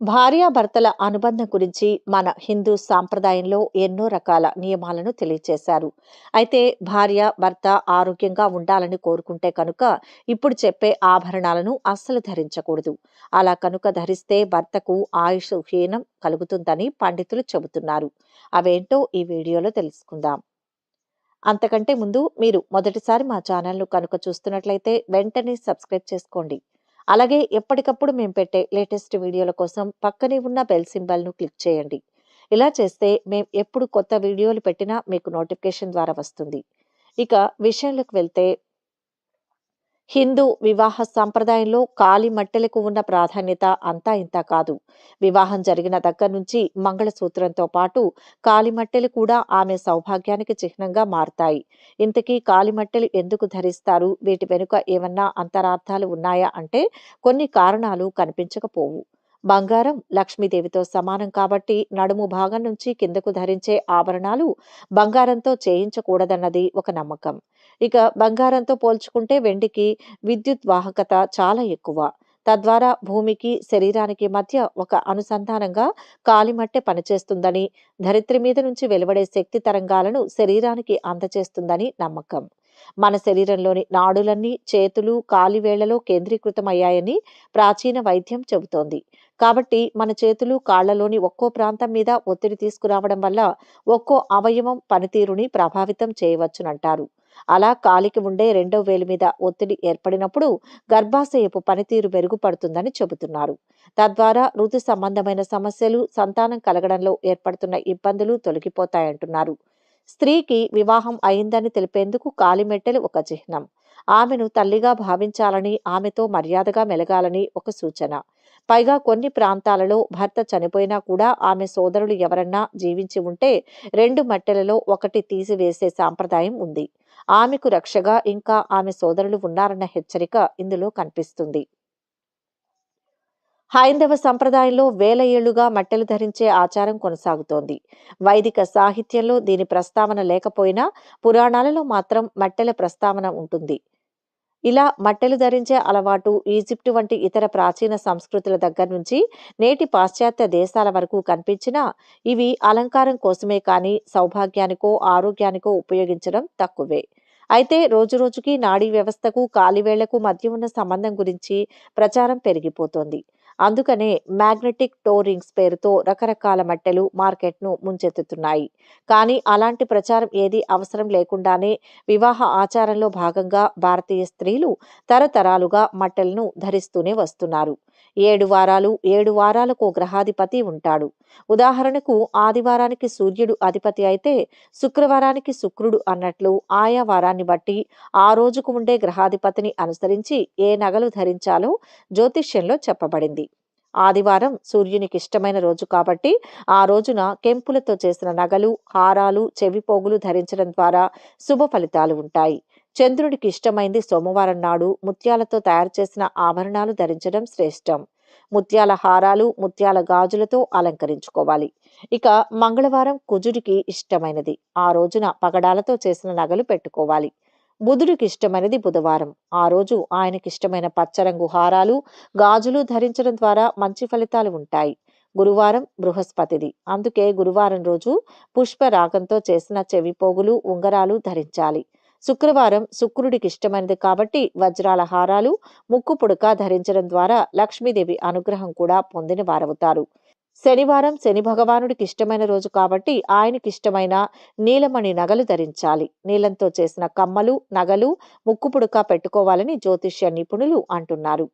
భార్యాభర్తల అనుబంధం గురించి మన హిందూ సాంప్రదాయంలో ఎన్నో రకాల నియమాలను తెలియచేశారు. అయితే భార్య భర్త ఆరోగ్యంగా ఉండాలని కోరుకుంటే కనుక ఇప్పుడు చెప్పే ఆభరణాలను అస్సలు ధరించకూడదు. అలా కనుక ధరిస్తే భర్తకు ఆయుష్ హీనం కలుగుతుందని పండితులు చెబుతున్నారు. అవేంటో ఈ వీడియోలో తెలుసుకుందాం. అంతకంటే ముందు మీరు మొదటిసారి మా ఛానల్ను కనుక చూస్తున్నట్లయితే వెంటనే సబ్స్క్రైబ్ చేసుకోండి. అలాగే ఎప్పటికప్పుడు మేము పెట్టే లేటెస్ట్ వీడియోల కోసం పక్కనే ఉన్న బెల్ సింబల్ను క్లిక్ చేయండి. ఇలా చేస్తే మేము ఎప్పుడు కొత్త వీడియోలు పెట్టినా మీకు నోటిఫికేషన్ ద్వారా వస్తుంది. ఇక విషయంలోకి వెళ్తే హిందూ వివాహ సాంప్రదాయంలో కాలి మట్టెలకు ఉన్న ప్రాధాన్యత అంతా ఇంత కాదు. వివాహం జరిగిన దగ్గర నుంచి మంగళసూత్రంతో పాటు కాలిమట్టెలు కూడా ఆమె సౌభాగ్యానికి చిహ్నంగా మారుతాయి. ఇంతకీ కాలిమట్టెలు ఎందుకు ధరిస్తారు? వీటి వెనుక ఏమన్నా అంతరార్థాలు ఉన్నాయా? అంటే కొన్ని కారణాలు కనిపించకపోవు. బంగారం లక్ష్మీదేవితో సమానం కాబట్టి నడుము భాగం నుంచి కిందకు ధరించే ఆభరణాలు బంగారంతో చేయించకూడదన్నది ఒక నమ్మకం. ఇక బంగారంతో పోల్చుకుంటే వెండికి విద్యుత్ వాహకత చాలా ఎక్కువ. తద్వారా భూమికి శరీరానికి మధ్య ఒక అనుసంధానంగా కాలిమట్టె పనిచేస్తుందని ధరిత్రి మీద నుంచి వెలువడే శక్తి తరంగాలను శరీరానికి అందచేస్తుందని నమ్మకం. మన శరీరంలోని నాడులన్నీ చేతులు కాలివేళ్ళలో కేంద్రీకృతమయ్యాయని ప్రాచీన వైద్యం చెబుతోంది. కాబట్టి మన చేతులు కాళ్ళలోని ఒక్కో ప్రాంతం మీద ఒత్తిడి తీసుకురావడం వల్ల ఒక్కో అవయవం పనితీరుని ప్రభావితం చేయవచ్చునంటారు. అలా కాలికి ఉండే రెండో వేలు మీద ఒత్తిడి ఏర్పడినప్పుడు గర్భాశయపు పనితీరు మెరుగుపడుతుందని చెబుతున్నారు. తద్వారా ఋతు సంబంధమైన సమస్యలు సంతానం కలగడంలో ఏర్పడుతున్న ఇబ్బందులు తొలగిపోతాయంటున్నారు. స్త్రీకి వివాహం అయిందని తెలిపేందుకు కాలిమెట్టెలు ఒక చిహ్నం. ఆమెను తల్లిగా భావించాలని ఆమెతో మర్యాదగా మెలగాలని ఒక సూచన. పైగా కొన్ని ప్రాంతాలలో భర్త చనిపోయినా కూడా ఆమె సోదరులు ఎవరన్నా జీవించి ఉంటే రెండు మట్టెలలో ఒకటి తీసివేసే సాంప్రదాయం ఉంది. ఆమెకు రక్షగా ఇంకా ఆమె సోదరులు ఉన్నారన్న హెచ్చరిక ఇందులో కనిపిస్తుంది. హైందవ సంప్రదాయంలో వేల ఏళ్ళుగా మట్టెలు ధరించే ఆచారం కొనసాగుతోంది. వైదిక సాహిత్యంలో దీని ప్రస్తావన లేకపోయినా పురాణాలలో మాత్రం మట్టెల ప్రస్తావన ఉంటుంది. ఇలా మట్టెలు ధరించే అలవాటు ఈజిప్టు వంటి ఇతర ప్రాచీన సంస్కృతుల దగ్గర నుంచి నేటి పాశ్చాత్య దేశాల వరకు కనిపించినా ఇవి అలంకారం కోసమే కానీ సౌభాగ్యానికో ఆరోగ్యానికో ఉపయోగించడం తక్కువే. అయితే రోజురోజుకి నాడీ వ్యవస్థకు కాలివేళ్ళకు మధ్య ఉన్న సంబంధం గురించి ప్రచారం పెరిగిపోతోంది. అందుకనే మ్యాగ్నెటిక్ టోరింగ్స్ పేరుతో రకరకాల మట్టెలు మార్కెట్ను ముంచెత్తుతున్నాయి. కానీ అలాంటి ప్రచారం ఏది అవసరం లేకుండానే వివాహ ఆచారంలో భాగంగా భారతీయ స్త్రీలు తరతరాలుగా మట్టెలను ధరిస్తూనే వస్తున్నారు. ఏడు వారాలు ఏడు వారాలకు గ్రహాధిపతి ఉంటాడు. ఉదాహరణకు ఆదివారానికి సూర్యుడు అధిపతి అయితే శుక్రవారానికి శుక్రుడు అన్నట్లు ఆయా వారాన్ని బట్టి ఆ రోజుకు ఉండే గ్రహాధిపతిని అనుసరించి ఏ నగలు ధరించాలో జ్యోతిష్యంలో చెప్పబడింది. ఆదివారం సూర్యునికి ఇష్టమైన రోజు కాబట్టి ఆ రోజున కెంపులతో చేసిన నగలు హారాలు చెవిపోగులు ధరించడం ద్వారా శుభ ఫలితాలు ఉంటాయి. చంద్రుడికి ఇష్టమైంది సోమవారం నాడు ముత్యాలతో తయారు చేసిన ఆభరణాలు ధరించడం శ్రేష్టం. ముత్యాల హారాలు ముత్యాల గాజులతో అలంకరించుకోవాలి. ఇక మంగళవారం కుజుడికి ఇష్టమైనది. ఆ రోజున పగడాలతో చేసిన నగలు పెట్టుకోవాలి. బుధుడికి ఇష్టమైనది బుధవారం. ఆ రోజు ఆయనకి ఇష్టమైన పచ్చరంగు హారాలు గాజులు ధరించడం ద్వారా మంచి ఫలితాలు ఉంటాయి. గురువారం బృహస్పతిది. అందుకే గురువారం రోజు పుష్ప రాగంతో చేసిన చెవిపోగులు ఉంగరాలు ధరించాలి. శుక్రవారం శుక్రుడికి ఇష్టమైనది కాబట్టి వజ్రాల హారాలు ముక్కు పుడక ధరించడం ద్వారా లక్ష్మీదేవి అనుగ్రహం కూడా పొందిన వారవుతారు. శనివారం శని భగవానుడికి ఇష్టమైన రోజు కాబట్టి ఆయనకి ఇష్టమైన నీలమణి నగలు ధరించాలి. నీలంతో చేసిన కమ్మలు నగలు ముక్కు పుడక పెట్టుకోవాలని జ్యోతిష్య నిపుణులు అంటున్నారు.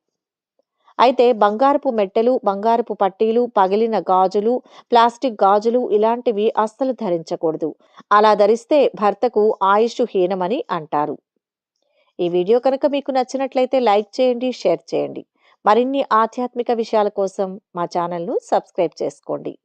అయితే బంగారపు మెట్టెలు బంగారపు పట్టీలు పగిలిన గాజులు ప్లాస్టిక్ గాజులు ఇలాంటివి అస్సలు ధరించకూడదు. అలా ధరిస్తే భర్తకు ఆయుష్ హీనమని అంటారు. ఈ వీడియో కనుక మీకు నచ్చినట్లయితే లైక్ చేయండి షేర్ చేయండి. మరిన్ని ఆధ్యాత్మిక విషయాల కోసం మా ఛానల్ను సబ్స్క్రైబ్ చేసుకోండి.